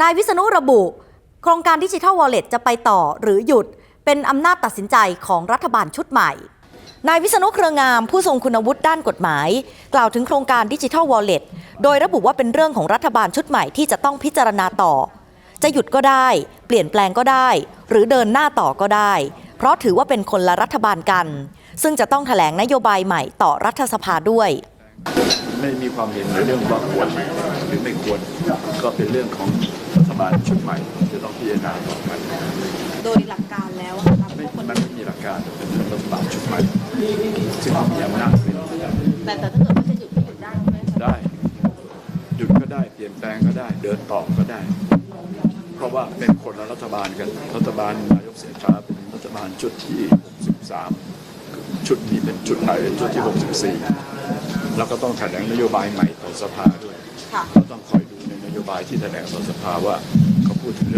นายวิษณุระบุ โครงการดิจิทัลวอลเล็ตจะไปต่อหรือหยุดเป็นอำนาจตัดสินใจของรัฐบาลชุดใหม่ นายวิษณุเครืองามผู้ทรงคุณวุฒิด้านกฎหมาย กล่าวถึงโครงการดิจิทัลวอลเล็ตโดยระบุว่าเป็นเรื่องของรัฐบาลชุดใหม่ที่จะต้องพิจารณาต่อ จะหยุดก็ได้ เปลี่ยนแปลงก็ได้ หรือเดินหน้าต่อก็ได้ เพราะถือว่าเป็นคนละรัฐบาลกัน ซึ่งจะต้องแถลงนโยบายใหม่ต่อรัฐสภาด้วย ไม่มีความเห็นในเรื่องว่าควรหรือไม่ควรก็เป็นเรื่องของรัฐบาลชุดใหม่จะต้องพิจารณาต่อไปโดยหลักการแล้วอะค่ะไม่พวกคนมันไม่มีหลักการเป็นเรื่องรัฐบาลชุดใหม่ซึ่งมีอำนาจเป็นแต่แต่ถ้าเกิดว่าจะหยุดก็หยุดได้ใช่ไหมคะได้หยุดก็ได้เปลี่ยนแปลงก็ได้เดินต่อก็ได้ เพราะว่าเป็นคนละรัฐบาลกันรัฐบาลนายกเศรษฐาเป็นรัฐบาลชุดที่63ชุดนี้เป็นชุดไทยเป็นชุดที่ 64 แล้วก็ต้องแถลงนโยบายใหม่ต่อสภาด้วยค่ะเราต้องคอยดูในนโยบายที่แถลงต่อสภาว่าเขาพูดถึงเรื่อง